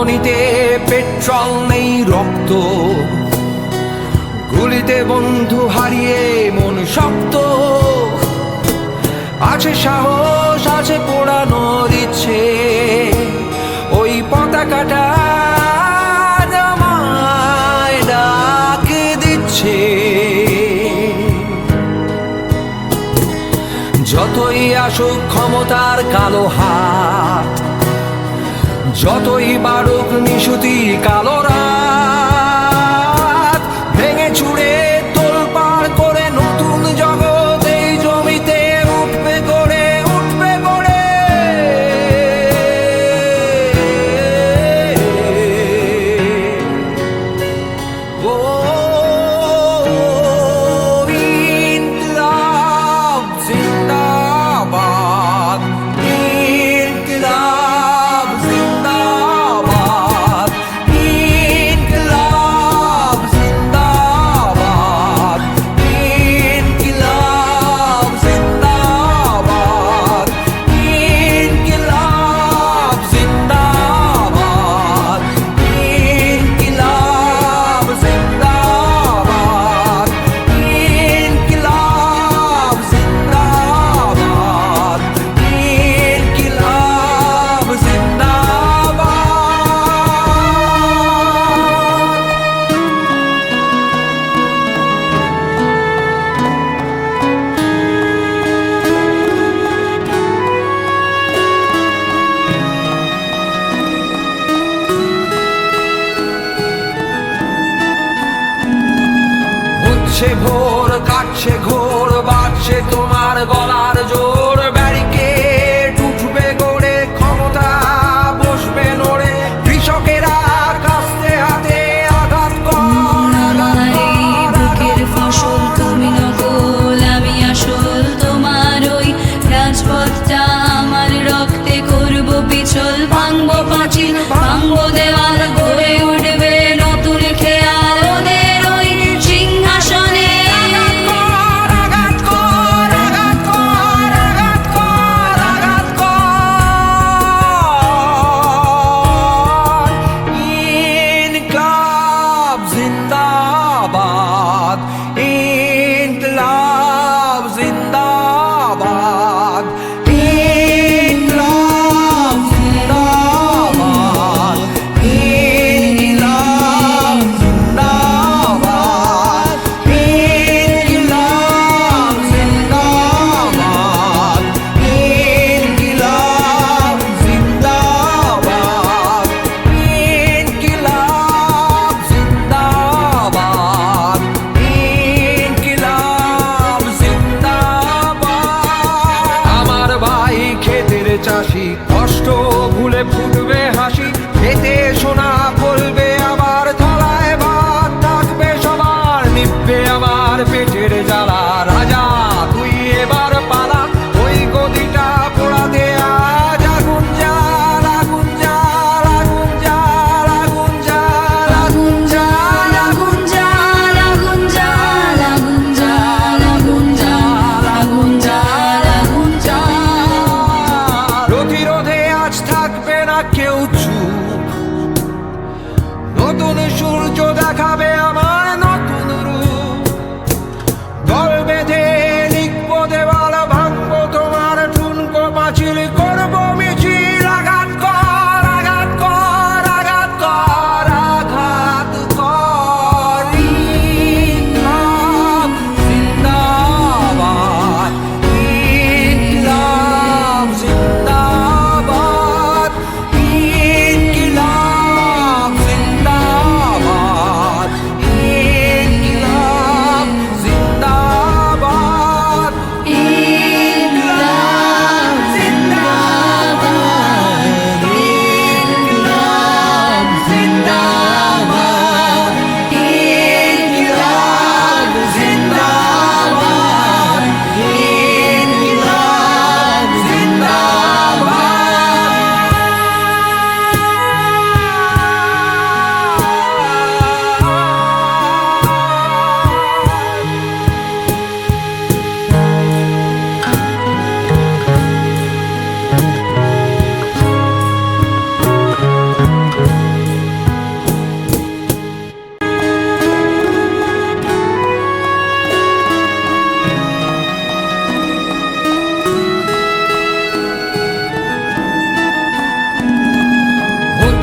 ধমনীতে petrol নেই রক্ত। গুলিতে বন্ধু হারিয়ে মন শক্ত। আছে সাহস, আছে পোড়ানোর ইচ্ছে। ওই পতাকাটা দিচ্ছে। যতই আসুক ক্ষমতার কালো হাত যতই বাড়ুক নিশুতি কালোরা কাটছে ভোর কাটছে ঘোর বাড়ছে তোমার গলার জোর। কেউ চুপ। নতুন সূর্য দেখাবে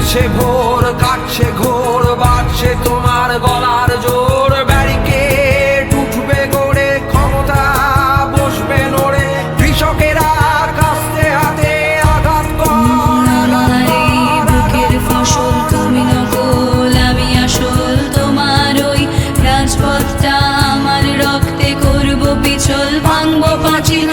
কাটছে ভোর কাটছে ঘোর বাড়ছে তোমার গলার জোর। ব্যারিকেড উঠবে গড়ে ক্ষমতা বসবে নড়ে। কৃষকেরা কাস্তে হাতে আঘাত বুকের ফসল তুমি নকল আমি আসল তোমার ওই রাজপথটা আমার রক্তে করব পিছল ভাঙবো পাঁচিল